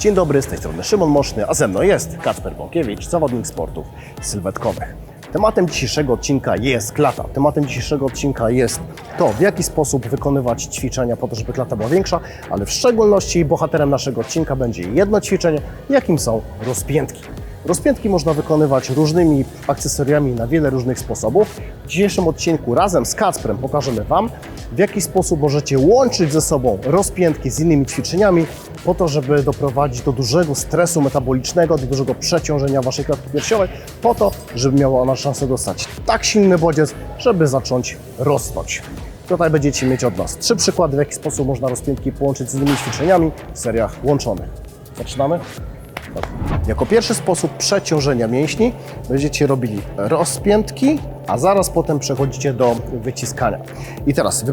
Dzień dobry, z tej strony Szymon Moszny, a ze mną jest Kacper Bąkiewicz, zawodnik sportów sylwetkowych. Tematem dzisiejszego odcinka jest klata. Tematem dzisiejszego odcinka jest to, w jaki sposób wykonywać ćwiczenia po to, żeby klata była większa, ale w szczególności bohaterem naszego odcinka będzie jedno ćwiczenie, jakim są rozpiętki. Rozpiętki można wykonywać różnymi akcesoriami na wiele różnych sposobów. W dzisiejszym odcinku razem z Kacprem pokażemy Wam, w jaki sposób możecie łączyć ze sobą rozpiętki z innymi ćwiczeniami, po to, żeby doprowadzić do dużego stresu metabolicznego, do dużego przeciążenia Waszej klatki piersiowej, po to, żeby miała ona szansę dostać tak silny bodziec, żeby zacząć rosnąć. Tutaj będziecie mieć od nas trzy przykłady, w jaki sposób można rozpiętki połączyć z innymi ćwiczeniami w seriach łączonych. Zaczynamy? Jako pierwszy sposób przeciążenia mięśni będziecie robili rozpiętki, a zaraz potem przechodzicie do wyciskania. I teraz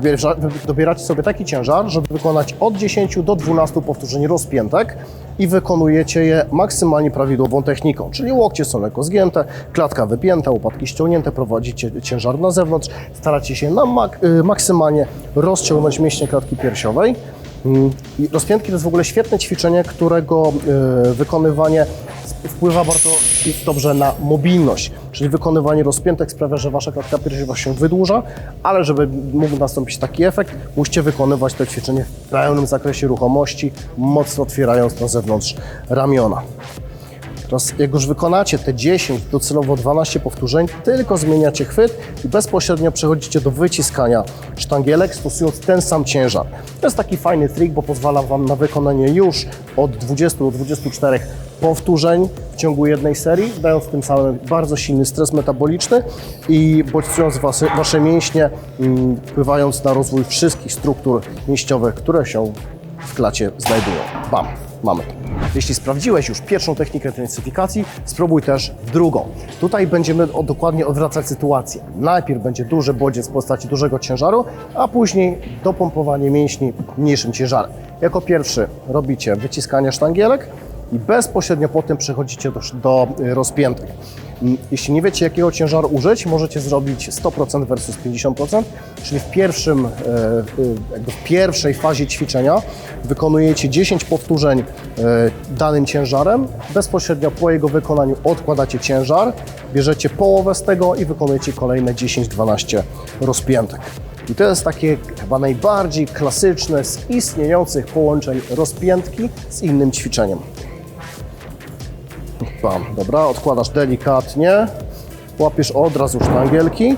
dobieracie sobie taki ciężar, żeby wykonać od 10 do 12 powtórzeń rozpiętek i wykonujecie je maksymalnie prawidłową techniką, czyli łokcie są lekko zgięte, klatka wypięta, łopatki ściągnięte, prowadzicie ciężar na zewnątrz, staracie się na mak, y, maksymalnie rozciągnąć mięśnie klatki piersiowej. Mm, rozpiętki to jest w ogóle świetne ćwiczenie, którego y, wykonywanie wpływa bardzo dobrze na mobilność. Czyli wykonywanie rozpiętek sprawia, że wasza klatka piersiowa się wydłuża, ale żeby mógł nastąpić taki efekt, musicie wykonywać to ćwiczenie w pełnym zakresie ruchomości, mocno otwierając na zewnątrz ramiona. Teraz jak już wykonacie te 10, docelowo 12 powtórzeń, tylko zmieniacie chwyt i bezpośrednio przechodzicie do wyciskania sztangielek, stosując ten sam ciężar. To jest taki fajny trik, bo pozwala Wam na wykonanie już od 20 do 24 powtórzeń w ciągu jednej serii, dając tym samym bardzo silny stres metaboliczny i bodźcując wasze, Wasze mięśnie, mm, wpływając na rozwój wszystkich struktur mięśniowych, które się w klacie znajdują. Bam, mamy. Jeśli sprawdziłeś już pierwszą technikę intensyfikacji, spróbuj też drugą. Tutaj będziemy dokładnie odwracać sytuację. Najpierw będzie duży bodziec w postaci dużego ciężaru, a później dopompowanie mięśni mniejszym ciężarem. Jako pierwszy robicie wyciskanie sztangielek i bezpośrednio potem przechodzicie do, do y, rozpiętek. Mm, Jeśli nie wiecie, jakiego ciężaru użyć, możecie zrobić 100% versus 50%, czyli w, pierwszym, e, jakby w pierwszej fazie ćwiczenia wykonujecie 10 powtórzeń e, danym ciężarem. Bezpośrednio po jego wykonaniu odkładacie ciężar, bierzecie połowę z tego i wykonujecie kolejne 10-12 rozpiętek. I to jest takie chyba najbardziej klasyczne z istniejących połączeń rozpiętki z innym ćwiczeniem. Bam, dobra, odkładasz delikatnie, łapiesz od razu sztangielki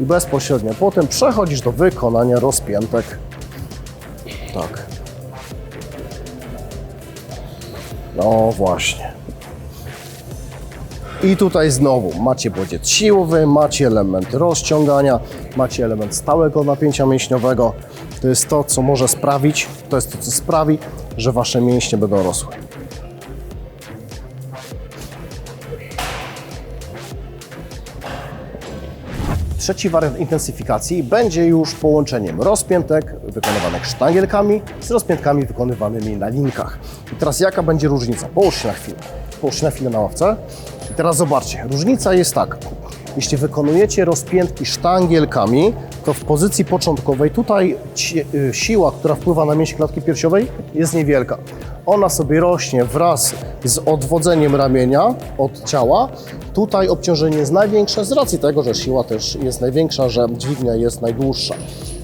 i bezpośrednio potem przechodzisz do wykonania rozpiętek. Tak. No właśnie. I tutaj znowu macie bodziec siłowy, macie element rozciągania, macie element stałego napięcia mięśniowego. To jest to, co może sprawić, to jest to, co sprawi, że wasze mięśnie będą rosły. Trzeci wariant intensyfikacji będzie już połączeniem rozpiętek wykonywanych sztangielkami z rozpiętkami wykonywanymi na linkach. I teraz jaka będzie różnica? Połóż się na chwilę. Połóż się na chwilę na ławce. I teraz zobaczcie, różnica jest taka. Jeśli wykonujecie rozpiętki sztangielkami, to w pozycji początkowej tutaj y, siła, która wpływa na mięśnie klatki piersiowej jest niewielka. Ona sobie rośnie wraz z odwodzeniem ramienia od ciała. Tutaj obciążenie jest największe z racji tego, że siła też jest największa, że dźwignia jest najdłuższa.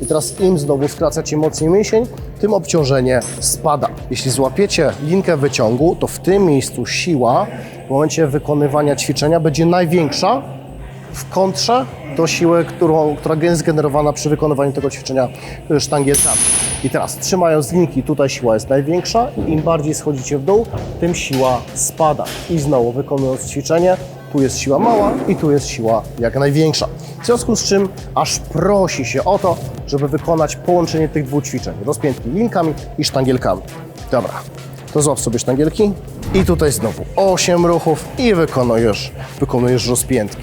I teraz im znowu skracacie mocniej mięsień, tym obciążenie spada. Jeśli złapiecie linkę wyciągu, to w tym miejscu siła w momencie wykonywania ćwiczenia będzie największa, w kontrze do siły, którą, która jest generowana przy wykonywaniu tego ćwiczenia y, sztangielkami. I teraz trzymając linki, tutaj siła jest największa, im bardziej schodzicie w dół, tym siła spada. I znowu wykonując ćwiczenie, tu jest siła mała i tu jest siła jak największa. W związku z czym aż prosi się o to, żeby wykonać połączenie tych dwóch ćwiczeń, rozpiętki linkami i sztangielkami. Dobra, to złap sobie sztangielki i tutaj znowu 8 ruchów i wykonujesz, wykonujesz rozpiętki.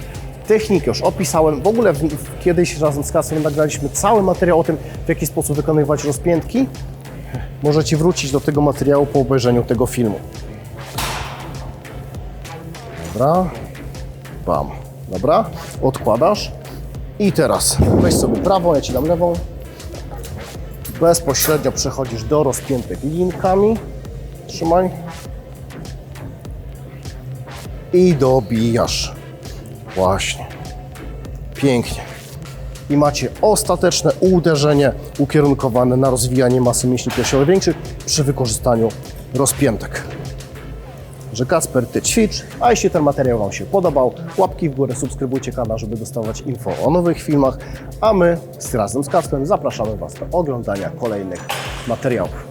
Technikę już opisałem. W ogóle w, w, kiedyś razem z Kasem nagraliśmy cały materiał o tym, w jaki sposób wykonywać rozpiętki. Możecie wrócić do tego materiału po obejrzeniu tego filmu. Dobra. Bam. Dobra. Odkładasz. I teraz weź sobie prawą, ja Ci dam lewą. Bezpośrednio przechodzisz do rozpiętek linkami. Trzymaj. i dobijasz. Właśnie. Pięknie. I macie ostateczne uderzenie ukierunkowane na rozwijanie masy mięśni piersiowych większych przy wykorzystaniu rozpiętek. Że Kasper, Ty ćwicz, a jeśli ten materiał Wam się podobał, łapki w górę, subskrybujcie kanał, żeby dostawać info o nowych filmach, a my z razem z Kasperem zapraszamy Was do oglądania kolejnych materiałów.